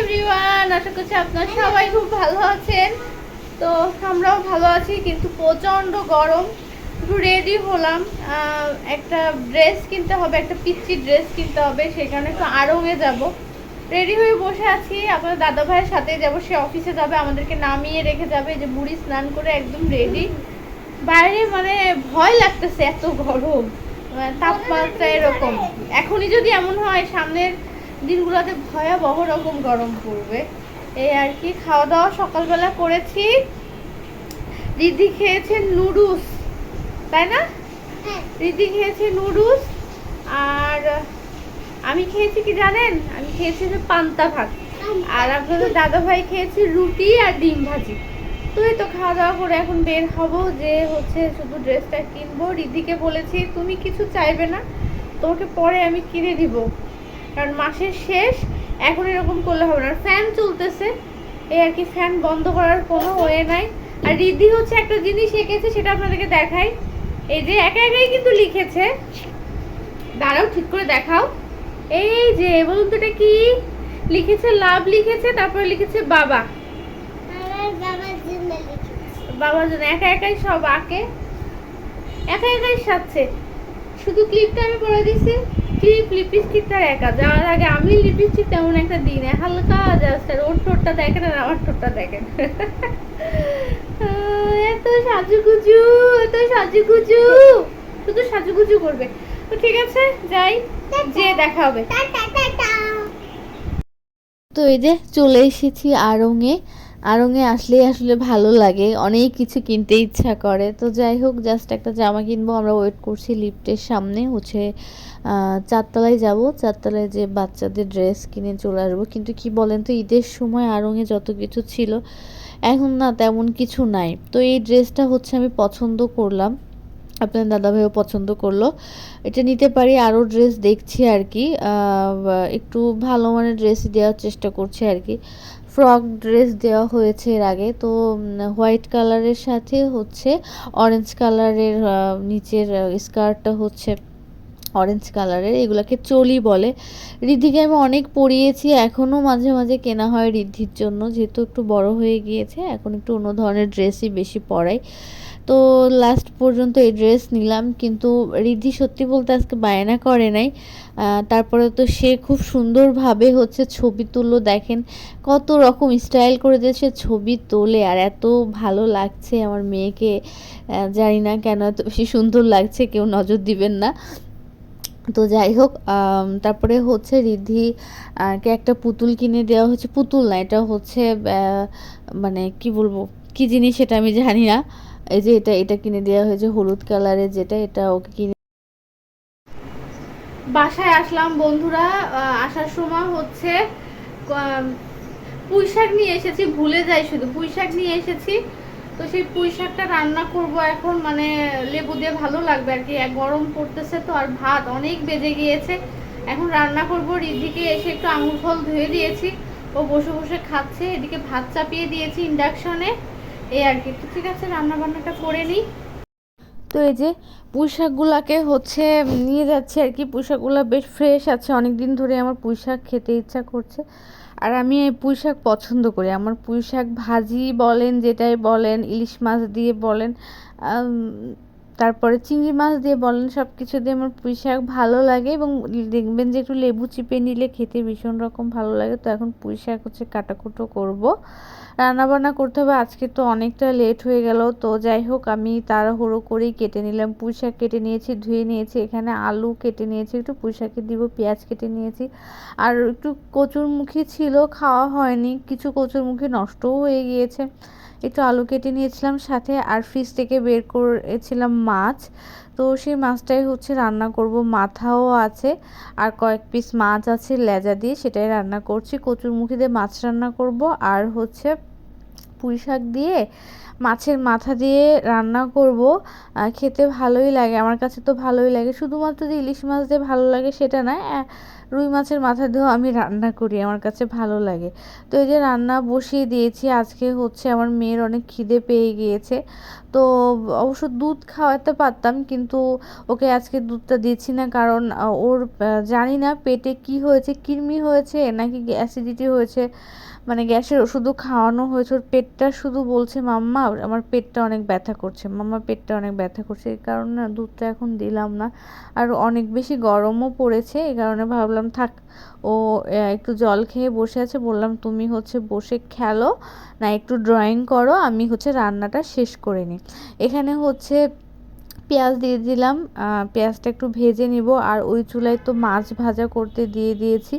Everyone, আশা করছি আপনারা সবাই খুব ভালো আছেন। তো আমরাও ভালো আছি, কিন্তু প্রচণ্ড গরম। একটু রেডি হলাম। একটা ড্রেস কিনতে হবে, একটা পিচ্ছি ড্রেস কিনতে হবে সেখানে একটু আড়ঙে যাব। রেডি হয়ে বসে আছি। আপনার দাদা ভাইয়ের সাথে যাব, সে অফিসে যাবে, আমাদেরকে নামিয়ে রেখে যাবে যে বুড়ি স্নান করে একদম রেডি বাইরে মানে ভয় লাগতেছে এত গরম। মানে তাপমাত্রা এরকম। এখনই যদি এমন হয়, সামনের দিনগুলোতে ভয়াবহ রকম গরম পড়বে। এই আর কি খাওয়া দাওয়া সকালবেলা করেছি। দিদি খেয়েছে নুডলস তাই না? দিদি খেয়েছে নুডলস আর আমি খেয়েছি কি জানেন? আমি খেয়েছি যে পান্তা ভাত। আর আপনাদের দাদা ভাই খেয়েছে রুটি আর ডিম ভাজি। তো এই তো খাওয়া দাওয়া করে এখন বের হব যে হচ্ছে শুধু ড্রেসটা কিনবো। রিদিকে বলেছি তুমি কিছু চাইবে না তোমাকে পরে আমি কিনে দিব। কারণ মাসের শেষ এখন এরকম করলে হবে না। ফ্যান চলতেছে এই আর কি ফ্যান বন্ধ করার কোনো ওয়ে নাই। আর রিদ্ধি হচ্ছে একটা জিনিস এঁকেছে সেটা আপনাদেরকে দেখাই। এই যে একা একাই কিন্তু লিখেছে। দাঁড়াও ঠিক করে দেখাও। এই যে বলুন তো এটা কি? লিখেছে লাভ লিখেছে তারপরে লিখেছে বাবা। বাবার জন্য একা একাই সব আঁকে। একা একাই সাজছে। শুধু ক্লিপটা আমি পরে দিছি। ক্লিপ লিপস্টিক তার একা যাওয়ার আগে আমি লিপস্টিক তেমন একটা দিই না হালকা জাস্ট আর ওর ঠোঁটটা দেখেন আর আমার ঠোঁটটা দেখেন। এত সাজুগুজু এত সাজুগুজু শুধু সাজুগুজু করবে। তো ঠিক আছে যাই যে দেখা হবে। তো এই যে চলে এসেছি আড়ঙে আড়ঙে আসলেই আসলে ভালো লাগে। অনেক কিছু কিনতে ইচ্ছা করে। তো যাই হোক জাস্ট একটা জামা কিনবো, আমরা ওয়েট করছি লিফটের সামনে। হচ্ছে চারতলায় যাব। চারতলায় যে বাচ্চাদের ড্রেস কিনে চলে আসব। কিন্তু কি বলেন তো, ঈদের সময় আড়ঙে যত কিছু ছিল, এখন না তেমন কিছু নাই। তো এই ড্রেসটা হচ্ছে আমি পছন্দ করলাম। আপনার দাদাভাইও পছন্দ করল। এটা নিতে পারি আরও ড্রেস দেখছি আর কি একটু ভালো মানের ড্রেসই দেওয়ার চেষ্টা করছি আর কি ফ্রক ড্রেস দেওয়া হয়েছে এর আগে। তো হোয়াইট কালারের সাথে হচ্ছে অরেঞ্জ কালারের নিচের স্কার্টটা হচ্ছে অরেঞ্জ কালারের এগুলাকে চলি বলে। রিদ্ধিকে আমি অনেক পরিয়েছি এখনও মাঝে মাঝে কেনা হয় রিদ্ধির জন্য, যেহেতু একটু বড় হয়ে গিয়েছে, এখন একটু অন্য ধরনের ড্রেসই বেশি পরাই। তো লাস্ট পর্যন্ত এই ড্রেস নিলাম, কিন্তু রিদ্ধি সত্যি বলতে আজকে বায়না করে নাই। তারপরে তো সে খুব সুন্দরভাবে হচ্ছে ছবি তুললো, দেখেন কত রকম স্টাইল করে যে সে ছবি তোলে, আর এত ভালো লাগছে আমার মেয়েকে। জানি না কেন এত বেশি সুন্দর লাগছে, কেউ নজর দিবেন না। তো যাই হোক তারপরে হচ্ছে রিদ্ধি আহ, কে একটা পুতুল কিনে দেওয়া হচ্ছে পুতুল না এটা হচ্ছে মানে কি বলব কি জিনিস সেটা আমি জানি না। এই যে এটা এটা কিনে দেওয়া হয়েছে হলুদ কালারের যেটা এটা ওকে কিনে বাসায় আসলাম বন্ধুরা আসার সময় হচ্ছে পুঁইশাক নিয়ে এসেছি ভুলে যাই শুধু পুঁই শাক নিয়ে এসেছি। তো সেই পুঁই শাকটা রান্না করব এখন মানে লেবু দিয়ে ভালো লাগবে আর কি। গরম পড়তেছে তো, আর ভাত অনেক বেজে গিয়েছে। এখন রান্না করব, রিদ্ধিকে এসে একটু আঙুর ফল ধুয়ে দিয়েছি। ও বসে বসে খাচ্ছে, এদিকে ভাত চাপিয়ে দিয়েছি ইন্ডাকশনে। এই আর কি ঠিক আছে রান্না বান্নাটা করে নিই। তো এই যে পুঁই শাকগুলাকে হচ্ছে নিয়ে যাচ্ছে আর কি, পুঁই শাকগুলো বেশ ফ্রেশ আছে অনেক দিন ধরে আমার পুঁই শাক খেতে ইচ্ছা করছে। আর আমি এই পুঁই শাক পছন্দ করি। আমার পুঁই শাক ভাজি বলেন, যেটাই বলেন, ইলিশ মাছ দিয়ে বলেন তারপরে চিংড়ি মাছ দিয়ে বলেন সব কিছু দিয়ে আমার পুঁই শাক ভালো লাগে এবং দেখবেন যে একটু লেবু চিপে নিলে খেতে ভীষণ রকম ভালো লাগে। তো এখন পুঁই শাক হচ্ছে কাটাকুটো করব। রান্নাবান্না করতে হবে, আজকে তো অনেকটা লেট হয়ে গেল। তো যাই হোক, আমি তাড়াহুড়ো করেই কেটে নিলাম। পুঁই শাক কেটে নিয়েছি, ধুয়ে নিয়েছি, এখানে আলু কেটে নিয়েছি, একটু পুঁই শাকে দিব, পেঁয়াজ কেটে নিয়েছি। আর একটু কচুরমুখী ছিল, খাওয়া হয়নি, কিছু কচুরমুখী নষ্টও হয়ে গিয়েছে। একটু আলু কেটে নিয়েছিলাম সাথে, আর ফ্রিজ থেকে বের করেছিলাম মাছ। তো সেই মাছটাই হচ্ছে রান্না করব। মাথাও আছে আর কয়েক পিস মাছ আছে লেজা দিয়ে, সেটাই রান্না করছি। কচুরমুখী দিয়ে মাছ রান্না করব আর হচ্ছে পুঁই শাক দিয়ে মাছের মাথা দিয়ে রান্না করব। খেতে ভালোই লাগে, আমার কাছে তো ভালোই লাগে। শুধুমাত্র যে ইলিশ মাছ দিয়ে ভালো লাগে সেটা না রুই মাছের মাথা দিয়েও আমি রান্না করি, আমার কাছে ভালো লাগে। তো এই যে রান্না বসিয়ে দিয়েছি, আজকে হচ্ছে আমার মেয়ের অনেক খিদে পেয়ে গিয়েছে। তো অবশ্য দুধ খাওয়াতে পারতাম, কিন্তু ওকে আজকে দুধটা দিচ্ছি না, কারণ ওর জানি না পেটে কি হয়েছে, কৃমি হয়েছে নাকি অ্যাসিডিটি হয়েছে। মানে গ্যাসের ওষুধও খাওয়ানো হয়েছে। ওর পেটটা শুধু বলছে, মাম্মা, আমার পেটটা অনেক ব্যথা করছে। মাম্মা, পেটটা অনেক ব্যথা করছে। এই কারণে দুধটা এখন দিলাম না। আর অনেক বেশি গরমও পড়েছে, এই কারণে ভাবলাম, থাক, ও একটু জল খেয়ে বসে আছে। বললাম, তুমি হচ্ছে বসে খেলো, না একটু ড্রয়িং করো, আমি হচ্ছে রান্নাটা শেষ করে নিই। এখানে হচ্ছে পেঁয়াজ দিয়ে দিলাম। পেঁয়াজটা একটু ভেজে নিব। আর ওই চুলায় তো মাছ ভাজা করতে দিয়ে দিয়েছি।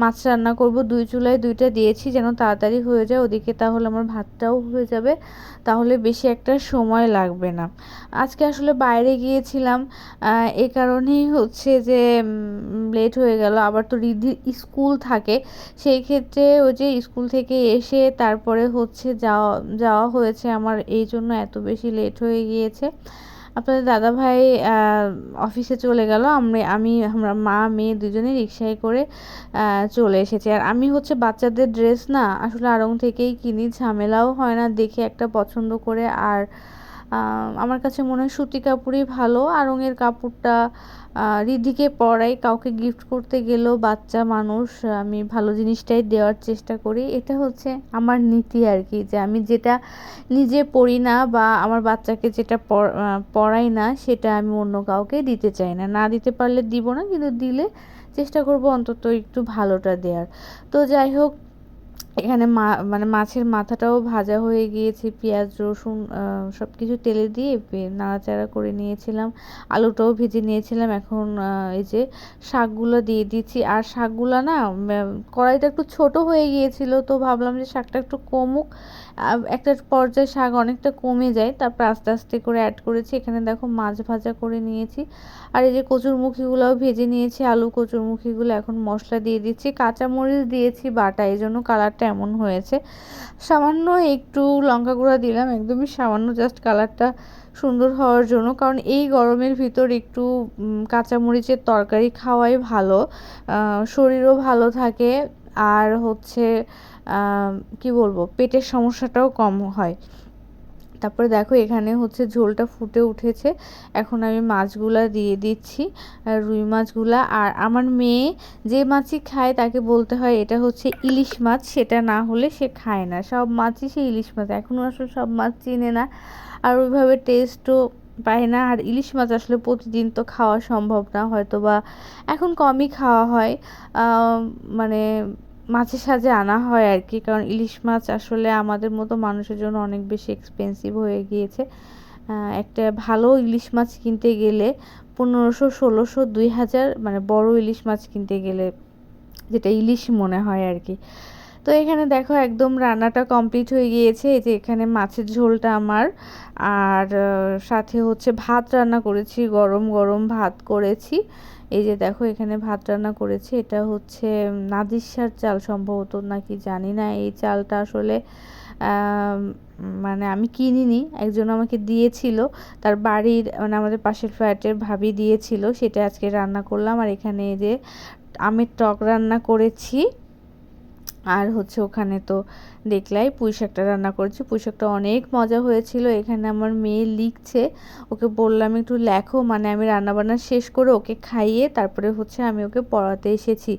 মাছ রান্না করব। দুই চুলায় দুইটা দিয়েছি যেন তাড়াতাড়ি হয়ে যায়। ওদিকে তাহলে আমার ভাতটাও হয়ে যাবে। তাহলে বেশি একটা সময় লাগবে না। আজকে আসলে বাইরে গিয়েছিলাম। এই কারণেই হচ্ছে যে লেট হয়ে গেল। আবার তো রিধির স্কুল থাকে। সেই ক্ষেত্রে ওই যে স্কুল থেকে এসে তারপরে হচ্ছে যাওয়া যাওয়া হয়েছে। আমার এই জন্য এত বেশি লেট হয়ে গিয়েছে। আপনাদের দাদাভাই অফিসে চলে গেল। আমি আমি, আমরা মা, মেয়ে দুজনে রিক্সায় করে চলে এসেছি। আর আমি হচ্ছে বাচ্চাদের ড্রেস না আসলে আড়ং থেকেই কিনি। ঝামেলাও হয় না দেখে একটা পছন্দ করে। আর আমার কাছে মনে হয় সুতি কাপড়ই ভালো আড়ংয়ের কাপড়টা রিধিকে পরাই, কাউকে গিফট করতে গেলেও বাচ্চা মানুষ, আমি ভালো জিনিসটাই দেওয়ার চেষ্টা করি। এটা হচ্ছে আমার নীতি আর কি, যে আমি যেটা নিজে পড়ি না বা আমার বাচ্চাকে যেটা পড়াই না, সেটা আমি অন্য কাউকে দিতে চাই না। না দিতে পারলে দিব না, কিন্তু দিলে চেষ্টা করব অন্তত একটু ভালোটা দেওয়ার তো যাই হোক এখানে মা মানে মাছের মাথাটাও ভাজা হয়ে গিয়েছে, পেঁয়াজ, রসুন সব কিছু তেলে দিয়ে নাড়াচাড়া করে নিয়েছিলাম। আলুটাও ভেজে নিয়েছিলাম। এখন এই যে শাকগুলো দিয়ে দিচ্ছি। আর শাকগুলো না কড়াইটা একটু ছোট হয়ে গিয়েছিল, তো ভাবলাম যে শাকটা একটু কমুক। একটা পর্যায়ে শাক অনেকটা কমে যায়, তারপর আস্তে আস্তে করে অ্যাড করেছি। এখানে দেখো মাছ ভাজা করে নিয়েছি। আর এই যে কচুরমুখীগুলোও ভেজে নিয়েছি, আলু কচুরমুখীগুলো এখন মশলা দিয়ে দিচ্ছি। কাঁচামরিচ দিয়েছি বাটা এই জন্য কালারটা এমন হয়েছে। সামান্য একটু লঙ্কা গুঁড়া দিলাম, একদমই সামান্য জাস্ট কালারটা সুন্দর হওয়ার জন্য। কারণ এই গরমের ভিতর একটু কাঁচামরিচের তরকারি খাওয়াই ভালো শরীরও ভালো থাকে। আর হচ্ছে কি বলব, পেটের সমস্যাটাও কম হয়। তারপরে দেখো এখানে হচ্ছে ঝোলটা ফুটে উঠেছে। এখন আমি মাছগুলা দিয়ে দিচ্ছি রুই মাছগুলা। আর আমার মেয়ে যে মাছই খায় তাকে বলতে হয় এটা হচ্ছে ইলিশ মাছ, সেটা না হলে সে খায় না। সব মাছই সে ইলিশ মাছ এখনও আসলে সব মাছ চিনে না। আর ওইভাবে টেস্টও পায় না। আর ইলিশ মাছ আসলে প্রতিদিন তো খাওয়া সম্ভব না হয়তো বা এখন কমই খাওয়া হয়। মানে মাছের সাজে আনা হয় আর কি, কারণ ইলিশ মাছ আসলে আমাদের মতো মানুষের জন্য অনেক বেশি এক্সপেন্সিভ হয়ে গিয়েছে। একটা ভালো ইলিশ মাছ কিনতে গেলে পনেরোশো, ষোলোশো, দুই হাজার মানে বড় ইলিশ মাছ কিনতে গেলে যেটা ইলিশ মনে হয় আর কি। তো এখানে দেখো একদম রান্নাটা কমপ্লিট হয়ে গিয়েছে, এই যে এখানে মাছের ঝোলটা আমার। আর সাথে হচ্ছে ভাত রান্না করেছি, গরম গরম ভাত করেছি। এই যে দেখো এখানে ভাত রান্না করেছি, এটা হচ্ছে নাদিসার চাল সম্ভবত, নাকি জানি না। এই চালটা আসলে মানে আমি কিনিনি, একজন আমাকে দিয়েছিল। তার বাড়ির মানে আমাদের পাশের ফ্ল্যাটের ভাবি দিয়েছিল, সেটা আজকে রান্না করলাম। আর এখানে যে আমের টক রান্না করেছি। আর হচ্ছে ওখানে তো দেখলাই পুঁই শাকটা রান্না করেছি। পুঁই শাকটা অনেক মজা হয়েছিল। এখানে আমার মেয়ে লিখছে, ওকে বললাম, একটু লেখো মানে আমি রান্নাবান্না শেষ করে ওকে খাইয়ে তারপরে হচ্ছে আমি ওকে পড়াতে এসেছি।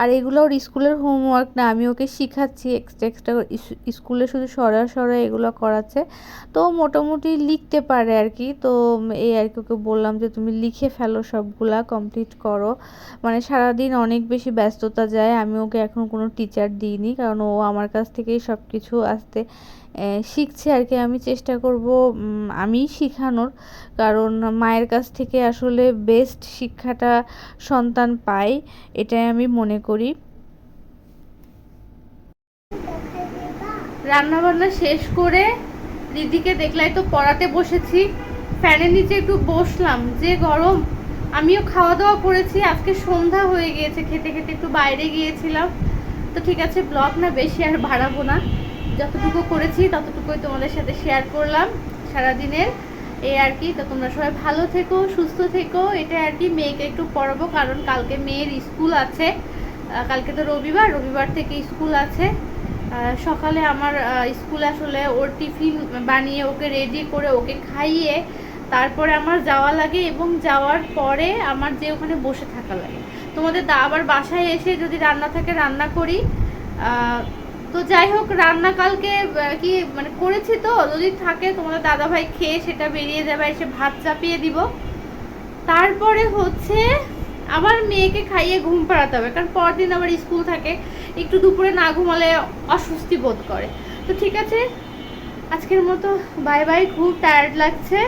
আর এগুলো ওর স্কুলের হোমওয়ার্ক না, আমি ওকে শিখাচ্ছি এক্সট্রা এক্সট্রা স্কুলে শুধু সরা সরা এগুলো করাচ্ছে। তো মোটামুটি লিখতে পারে আর কি তো এই আর কি ওকে বললাম যে, তুমি লিখে ফেলো সবগুলা কমপ্লিট করো। মানে সারাদিন অনেক বেশি ব্যস্ততা যায়। আমি ওকে এখন কোনো টিচার দিইনি, কারণ ও আমার কাছ থেকেই সব কিছু আস্তে শিখছে আর কি। আমি চেষ্টা করব আমিই শেখানোর, কারণ মায়ের কাছ থেকে আসলে বেস্ট শিক্ষাটা সন্তান পায়, এটাই আমি মনে করি। রান্না বান্না শেষ করে দিদিকে দেখলাই তো পড়াতে বসেছি, ফ্যানের নিচে একটু বসলাম, যে গরম, আমিও খাওয়া দাওয়া করেছি, আজকে সন্ধ্যা হয়ে গিয়েছে খেতে খেতে একটু বাইরে গিয়েছিলাম। তো ঠিক আছে ব্লগ না বেশি আর বাড়াবো না। যতটুকু করেছি, ততটুকুই তোমাদের সাথে শেয়ার করলাম সারাদিনের। এই আর কি, তো তোমরা সবাই ভালো থেকো, সুস্থ থেকো। এটা আর কি মেয়েকে একটু পড়াবো, কারণ কালকে মেয়ের স্কুল আছে। কালকে তো রবিবার রবিবার থেকে স্কুল আছে। সকালে আমার স্কুল আসলে ওর টিফিন বানিয়ে ওকে রেডি করে ওকে খাইয়ে তারপরে আমার যাওয়া লাগে এবং যাওয়ার পরে আমার যে ওখানে বসে থাকা লাগে। তোমাদের দা আবার বাসায় এসে যদি রান্না থাকে, রান্না করি। তো যাই হোক, রান্না কালকে কি মানে করেছি তো, যদি থাকে তোমাদের দাদা ভাই খেয়ে সেটা বেরিয়ে যাবে, এসে ভাত চাপিয়ে দিব। তারপরে হচ্ছে আমার মেয়েকে খাইয়ে ঘুম পাড়াতে হবে, কারণ পরদিন আবার স্কুল থাকে, একটু দুপুরে না ঘুমালে অস্বস্তি বোধ করে। তো ঠিক আছে, আজকের মতো বাই বাই, খুব টায়ার্ড লাগছে।